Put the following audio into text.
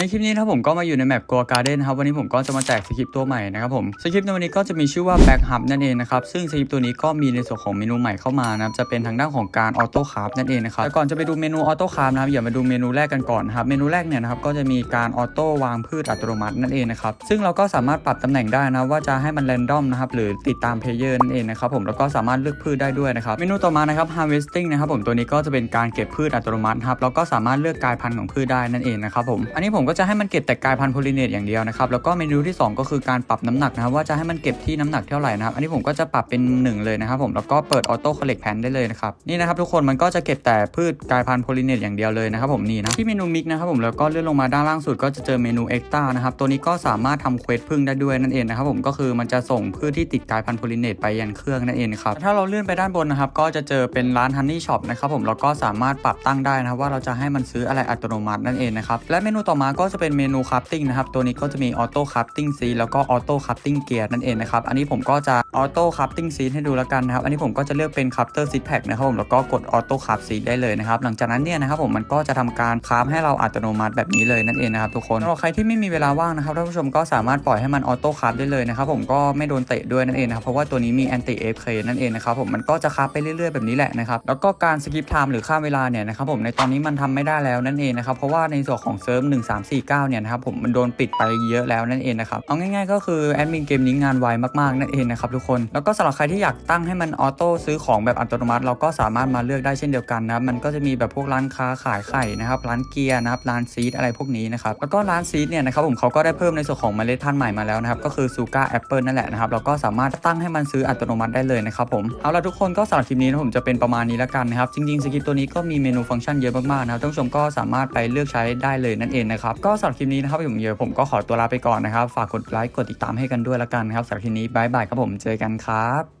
ในคลิปนี้นะครับผมก็มาอยู่ในแมปกัวการ์เด้นครับวันนี้ผมก็จะมาแจกสคริปต์ตัวใหม่นะครับผมสคริปต์ในวันนี้ก็จะมีชื่อว่า Back Hub นั่นเองนะครับซึ่งสคริปต์ตัวนี้ก็มีในส่วนของเมนูใหม่เข้ามานะครับจะเป็นทางด้านของการออโต้คาร์นั่นเองนะครับแต่ก่อนจะไปดูเมนูออโต้คาร์นะครับอย่ามาดูเมนูแรกกันก่อนครับเมนูแรกเนี่ยนะครับก็จะมีการออโต้วางพืชอัตโนมัตินั่นเองนะครับซึ่งเราก็สามารถปรับตำแหน่งได้นะว่าจะให้มันแรนดอมนะครับหรือติดตามเพลเยอร์นั่นเองนะครับผมแล้วก็สามารถเลือกพืชได้ด้วยนะครับเมนูต่อมานะครับ harvesting นะครับผมตัวนี้ก็จะเป็นการเก็บพืชอัตโนมัติครับแล้วก็สามารถเลือกกลายพันธุ์ของพืชได้นั่นเองนะครับผมอันนี้ผมก็จะให้มันเก็บแต่กายพันธุ์โพลิเนตอย่างเดียวนะครับแล้วก็เมนูที่ 2 ก็คือการปรับน้ำหนักนะครับว่าจะให้มันเก็บที่น้ำหนักเท่าไหร่นะครับอันนี้ผมก็จะปรับเป็น 1 เลยนะครับผมแล้วก็เปิดออโต้คอลเลกแพนได้เลยนะครับนี่นะครับทุกคนมันก็จะเก็บแต่พืชกายพันธุ์โพลิเนตอย่างเดียวเลยนะครับผมนี่นะที่เมนูมิกนะครับผมแล้วก็เลื่อนลงมาด้านล่างสุดก็จะเจอเมนูเอ็กต้านะครับตัวนี้ก็สามารถทำเควสพึ่งได้ด้วยนั่นเองนะครับผมก็คือมันจะส่งพืชที่ติดกายพันธุ์โพลิเนตไปยังเครื่องนั่นเองครับถ้าเราเลื่อนไปด้านบนนะครับก็จะเจอเป็นร้านฮันนี่ช็อปนะครับผมแล้วก็สามารถปรับตั้งได้นะว่าเราจะให้มันซื้ออะไรอัตโนมัตินั่นเองนะครับและเมนูต่อมาก็จะเป็นเมนูคราฟติ้งนะครับ ตัวนี้ก็จะมีออโต้คราฟติ้งซีแล้วก็ออโต้คราฟติ้งเกียร์นั่นเองนะครับ อันนี้ผมก็จะออโต้คราฟติ้งซีให้ดูแล้วกันนะครับ อันนี้ผมก็จะเลือกเป็นคราฟเตอร์ซีแพ็กนะครับผม แล้วก็กดออโต้คราฟซีได้เลยนะครับ หลังจากนั้นเนี่ยนะครับผมมันก็จะทำการคราฟให้เราอัตโนมัติแบบนี้เลยนั่นเองนะครับทุกคนสำหรับใครที่ไม่มีเวลาว่างนะครับท่านผู้ชมก็สามารถปล่อยให้มันออโต้คราฟได้เลยนะครับผมก็ไม่โดนเตะด้วยนั่นเองนะครับ เพราะว่าตัวนี้มีแอนตี้เอฟเคนั่นเองนะครับผมมันก็จะคราฟไปเรื่อยๆแบบนี้แหละนะครับแล้วก็การสกิปไทม์หรือข้ามเวลาเนี่ยนะครับผมในตอนนี้มันทำไม่ได้แล้วนั่นเองนะครับเพราะว่าในส่วนของเซิร์ฟ49เนี่ยนะครับผมมันโดนปิดไปเยอะแล้วนั่นเองนะครับเอาง่ายๆก็คือแอดมินเกมนี้งานไวมากๆนั่นเองนะครับทุกคนแล้วก็สำหรับใครที่อยากตั้งให้มันออโต้ซื้อของแบบอัตโนมัติ เราก็สามารถมาเลือกได้เช่นเดียวกันนะมันก็จะมีแบบพวกร้านค้าขายไข่นะครับร้านเกียร์นะครับร้านซีดอะไรพวกนี้นะครับแล้วก็ร้านซีดเนี่ยนะครับผมเขาก็ได้เพิ่มในส่วนของเมล็ดพันธุ์ใหม่มาแล้วนะครับก็คือซูการ์แอปเปิลนั่นแหละนะครับเราก็สามารถตั้งให้มันซื้ออัตโนมัติได้เลยนะครับผมเอาละทุกคนก็สำหรับคลิปนี้นะผมจะเป็นประมาณนี้แล้วกันนะครับจริงๆสคริปตัวนี้ก็มีเมนูฟังก์ชันเยอะมากๆนะครับท่านผู้ชมก็สามารถไปเลือกใช้ได้เลยนั่นเองนะครับก็สำหรับคลิปนี้นะครับผมเยอะผมก็ขอตัวลาไปก่อนนะครับ ฝากกดไลค์กดติดตามให้กันด้วยแล้วกันนะครับสำหรับคลิปนี้บายบายครับผมเจอกันครับ